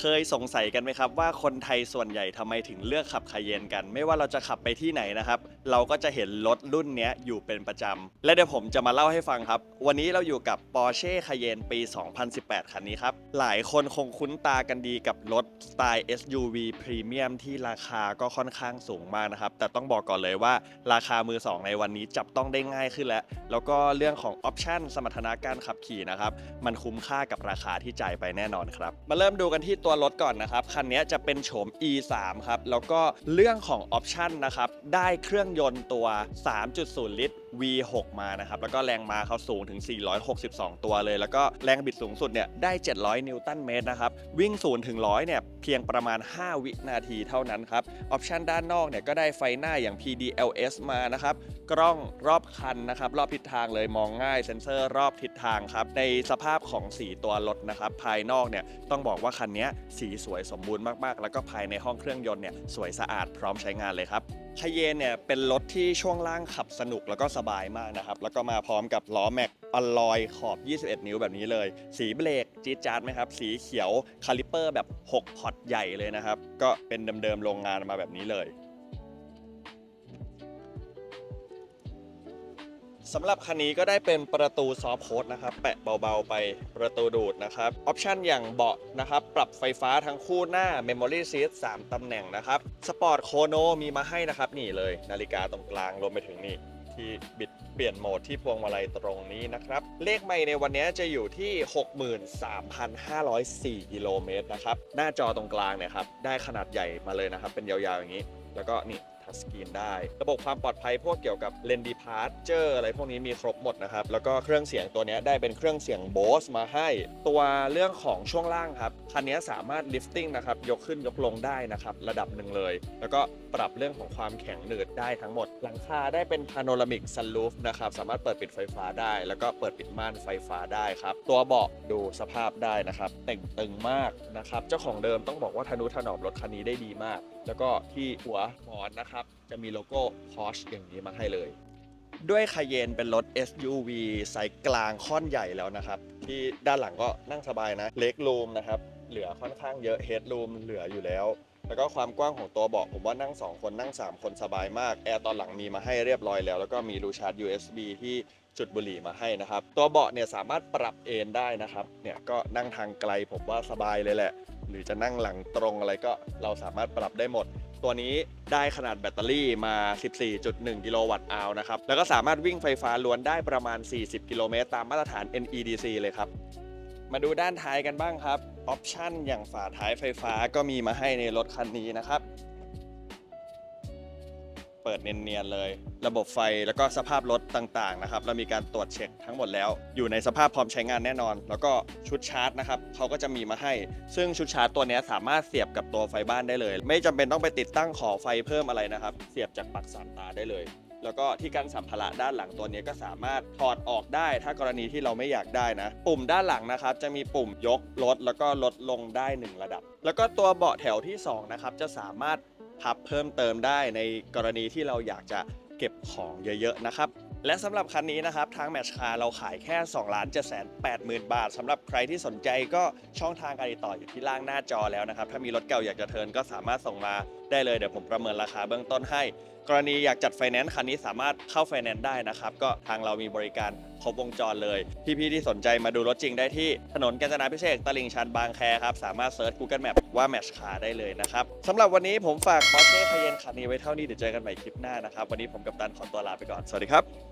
เคยสงสัยกันไหมครับว่าคนไทยส่วนใหญ่ทำไมถึงเลือกขับคาเยนกัน ไม่ว่าเราจะขับไปที่ไหนนะครับ เราก็จะเห็นรถรุ่นเนี้ยอยู่เป็นประจำ และเดี๋ยวผมจะมาเล่าให้ฟังครับ วันนี้เราอยู่กับ Porsche Cayenne ปี 2018 คันนี้ครับ หลายคนคงคุ้นตากันดีกับรถสไตล์ SUV พรีเมียมที่ราคาก็ค่อนข้างสูงมากนะครับ แต่ต้องบอกก่อนเลยว่าราคามือสองในวันนี้จับต้องได้ง่ายขึ้นแล้ว แล้วก็เรื่องของออปชันสมรรถนะการขับขี่นะครับมันคุ้มค่ากับราคาที่จ่ายไปแน่นอนครับมาเริ่มดูกันที่ตัวรถก่อนนะครับ คันนี้จะเป็นโฉม E3 ครับ แล้วก็เรื่องของออปชันนะครับ ได้เครื่องยนต์ตัว 3.0 ลิตร V6 มานะครับ แล้วก็แรงม้าเขาสูงถึง 462 ตัวเลย แล้วก็แรงบิดสูงสุดเนี่ยได้ 700 นิวตันเมตรนะครับ วิ่ง0ถึง100เนี่ยเพียงประมาณ 5 วินาทีเท่านั้นครับ ออปชันด้านนอกเนี่ยก็ได้ไฟหน้าอย่าง PDLS มานะครับ กล้องรอบคันนะครับ รอบทิศทางเลยมองง่ายเซ็นเซอร์รอบทิศทางครับ ในสภาพของสีตัวรถนะครับ ภายนอกเนี่ยต้องบอกว่าคันนี้สีสวยสมบูรณ์มากๆ แล้วก็ภายในห้องเครื่องยนต์เนี่ยสวยสะอาดพร้อมใช้งานเลยครับคเยนเนี่ยเป็นรถที่ช่วงล่างขับสนุกแล้วก็สบายมากนะครับ แล้วก็มาพร้อมกับล้อแม็กอลลอยขอบ 21 นิ้วแบบนี้เลย สีเบรกจี๊ดจ๊าดไหมครับ สีเขียวคาลิปเปอร์แบบ 6 พอร์ตใหญ่เลยนะครับ ก็เป็นเดิมๆโรงงานมาแบบนี้เลยสำหรับคันนี้ก็ได้เป็นประตูซอฟโพสนะครับ แปะเบาๆไปประตูดูดนะครับ ออปชันอย่างเบาะนะครับ ปรับไฟฟ้าทั้งคู่หน้า Memory Seat 3ตำแหน่งนะครับ สปอร์ตโคโนมีมาให้นะครับ นี่เลย นาฬิกาตรงกลางรวมไปถึงนี่ ที่บิดเปลี่ยนโหมดที่พวงมาลัยตรงนี้นะครับ เลขไม่ในวันนี้จะอยู่ที่ 63,504กิโลเมตรนะครับ หน้าจอตรงกลางเนี่ยครับ ได้ขนาดใหญ่มาเลยนะครับ เป็นยาวๆอย่างนี้ แล้วก็นี่ ทัชสกรีนได้ ระบบความปลอดภัยพวกเกี่ยวกับเลนดีพาร์เจอร์อะไรพวกนี้มีครบหมดนะครับ แล้วก็เครื่องเสียงตัวนี้ได้เป็นเครื่องเสียงโบสมาให้ ตัวเรื่องของช่วงล่างครับ คันนี้สามารถลิฟติ้งนะครับ ยกขึ้นยกลงได้นะครับ ระดับหนึ่งเลย แล้วก็ปรับเรื่องของความแข็งหนืดได้ทั้งหมด หลังคาได้เป็นพาโนรามิกซัน o ูฟนะครับ สามารถเปิดปิดไฟฟ้าได้ แล้วก็เปิดปิดม่านไฟฟ้าได้ครับ ตัวเบาะดูสภาพได้นะครับต่งตึงมากนะครับ เจ้าของเดิมต้องบอกว่าทนุถนอมรถคันนี้ได้ดีมาก แล้วก็ที่หัวหมอนนะครับจะมีโลโก้ Porsche อย่างนี้มาให้เลย ด้วยคาเยนเป็นรถ SUV ไซส์กลางค่อนใหญ่แล้วนะครับ ที่ด้านหลังก็นั่งสบายนะเล็กรูมนะครับ เหลือค่อนข้างเยอะเฮดรูมเหลืออยู่แล้วแล้วก็ความกว้างของตัวเบาะผมว่านั่ง 2 คนนั่ง 3 คนสบายมาก แอร์ตอนหลังมีมาให้เรียบร้อยแล้ว แล้วก็มีรูชาร์จ USB ที่จุดบุหรี่มาให้นะครับ ตัวเบาะเนี่ยสามารถปรับเอนได้นะครับเนี่ยก็นั่งทางไกลผมว่าสบายเลยแหละ หรือจะนั่งหลังตรงอะไรก็เราสามารถปรับได้หมด ตัวนี้ได้ขนาดแบตเตอรี่มา 14.1 กิโลวัตต์อาวนะครับ แล้วก็สามารถวิ่งไฟฟ้าล้วนได้ประมาณ 40 กิโลเมตรตามมาตรฐาน NEDC เลยครับ มาดูด้านท้ายกันบ้างครับ ออปชันอย่างฝาท้ายไฟฟ้าก็มีมาให้ในรถคันนี้นะครับ เปิดเนียนๆเลย ระบบไฟแล้วก็สภาพรถต่างๆนะครับเรามีการตรวจเช็คทั้งหมดแล้ว อยู่ในสภาพพร้อมใช้งานแน่นอน แล้วก็ชุดชาร์จนะครับเขาก็จะมีมาให้ ซึ่งชุดชาร์จตัวนี้สามารถเสียบกับตัวไฟบ้านได้เลย ไม่จำเป็นต้องไปติดตั้งขอไฟเพิ่มอะไรนะครับ เสียบจากปลั๊กสามตาได้เลยแล้วก็ที่กันสัมภาระด้านหลังตัวนี้ก็สามารถถอดออกได้ ถ้ากรณีที่เราไม่อยากได้นะ ปุ่มด้านหลังนะครับ จะมีปุ่มยกลดแล้วก็ลดลงได้ 1 ระดับ แล้วก็ตัวเบาะแถวที่ 2 นะครับ จะสามารถ พับเพิ่มเติมได้ในกรณีที่เราอยากจะเก็บของเยอะๆนะครับ และสำหรับคันนี้นะครับ ทางแมชคาเราขายแค่2ล้าน7 8 0 0 0 0บาทสำหรับใครที่สนใจก็ช่องทางการติดต่ออยู่ที่ล่างหน้าจอแล้วนะครับ ถ้ามีรถเก่าอยากจะเทิร์นก็สามารถส่งมาได้เลยเดี๋ยวผมประเมินราคาเบื้องต้นให้ กรณีอยากจัดไฟแนนซ์คันนี้สามารถเข้าไฟแนนซ์ได้นะครับ ก็ทางเรามีบริการครบวงจรเลย พี่ๆที่สนใจมาดูรถจริงได้ที่ถนนกาญจนาพิเศษกตลิ่งชันบางแคครับ สามารถเซิร์ช Google Map ว่า Match Car ได้เลยนะครับสำหรับวันนี้ผมฝาก Porsche Cayenne คันนี้ไว้เท่านี้เดี๋ยวเจอกันใหม่คลิปหน้านะครับวันนี้ผมกับตันขอตัวลาไปก่อนสวัสดีครับ